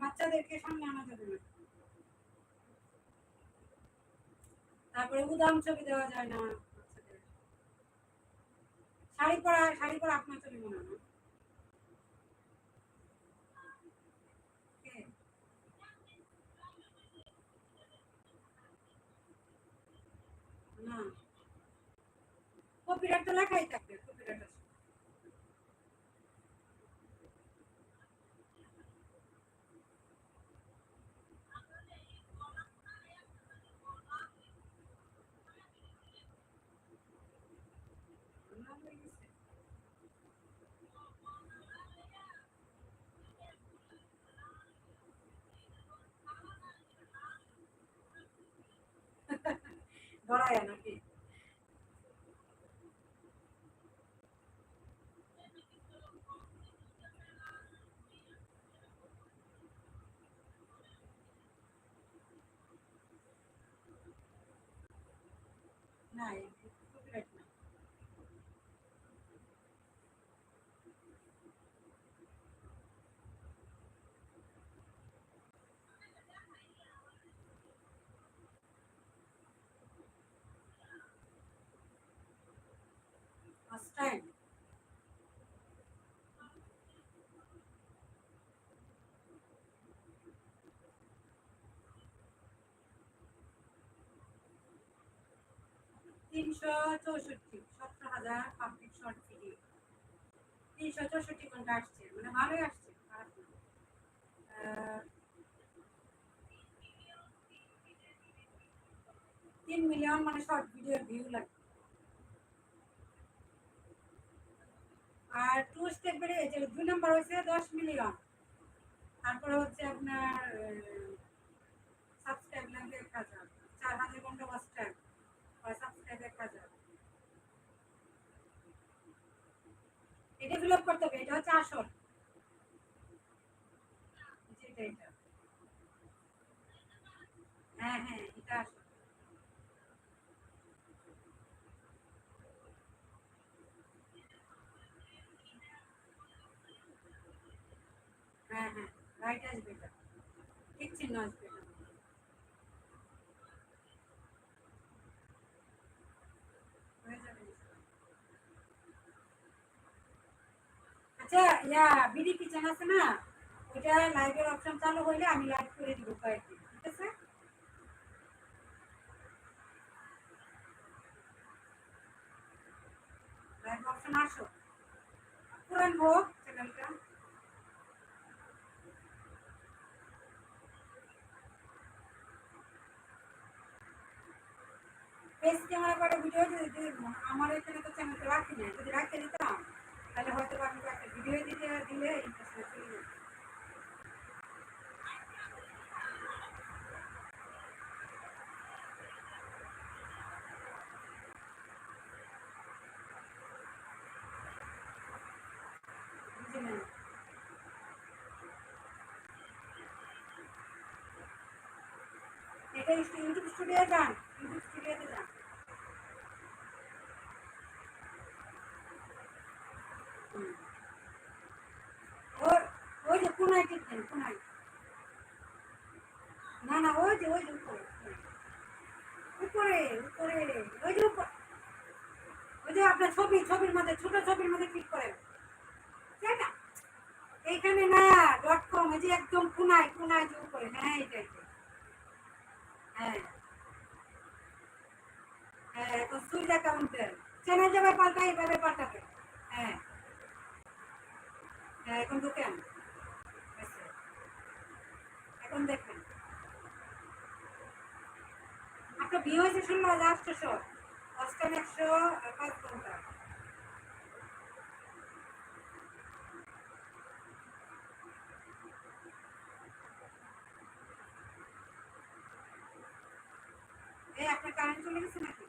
বাচ্চাদেরকে সামনে আনা যাবে না। তারপরে উদাম ছবি দেওয়া যায় না শাড়ি পরা শাড়ি পরা আপনার ছবি মনে না? কপিরাইট তো লেখাই থাকবে, কপিরাইট ราะอะไรอะน้องเไหน তিনশো চৌষট্টি হাজার শর্ট ভিডিও তিনশো চৌষট্টি ঘণ্টা আসছে মানে ভালোই আসছে তিন মিলিয়ন মানে শর্ট ভিডিওর ভিউ লাগবে। স্টেপ বেড়ে যে দুই নম্বর হয়েছে দশ মিলিয়ন। তারপরে হচ্ছে আপনার সাবস্ক্রাইব লাগবে এক হাজার। চার হাজার ঘণ্টা ওয়াচ আর সাবস্ক্রাইব এক হাজার। এটা ফিল করতে হবে, এটা হচ্ছে আসল। যেটা হ্যাঁ হ্যাঁ এটা আসল। হ্যাঁ হ্যাঁ আচ্ছা ওইটা লাইভের অপশন চালু হইলে আমি লাইভ করে দিব কয়েকদিন, ঠিক আছে? লাইভ অপশন আসো। পুরান হোক চ্যানেলটা পেজ ক্যামেরা করে ভিডিও যদি আমার এখানে তো রাখি না যদি রাখতে দিতাম, তাহলে হয়তো ভিডিও দিতে, দিলে এটা ইউটিউব স্টুডিও যান? ইউটিউব স্টুডিওতে যান হুম। ওই ওই যে কোনায় টিপতেন কোনায়? না না, ওই যে ওই যে উপরে উপরে। উপরে ওই যে উপর। ওই যে আপনার ছবি, ছবির মধ্যে, ছোট ছবির মধ্যে ক্লিক করেন। সেটা এইখানে না ডট কম ওই যে একদম কোনায় কোনায় যে উপরে। হ্যাঁ এটা এটা হ্যাঁ। হ্যাঁ এখন সুইচ অ্যাকাউন্টের চ্যানেল যাবে পাল্টা এইভাবে পাল্টাবে। হ্যাঁ। হ্যাঁ এখন ঢুকেন। এখন দেখুন। আপনার বিয়ে হয়েছে অষ্টম একশো পাঁচ ঘণ্টা। এই, আপনার কারেন্ট চলে গেছে নাকি?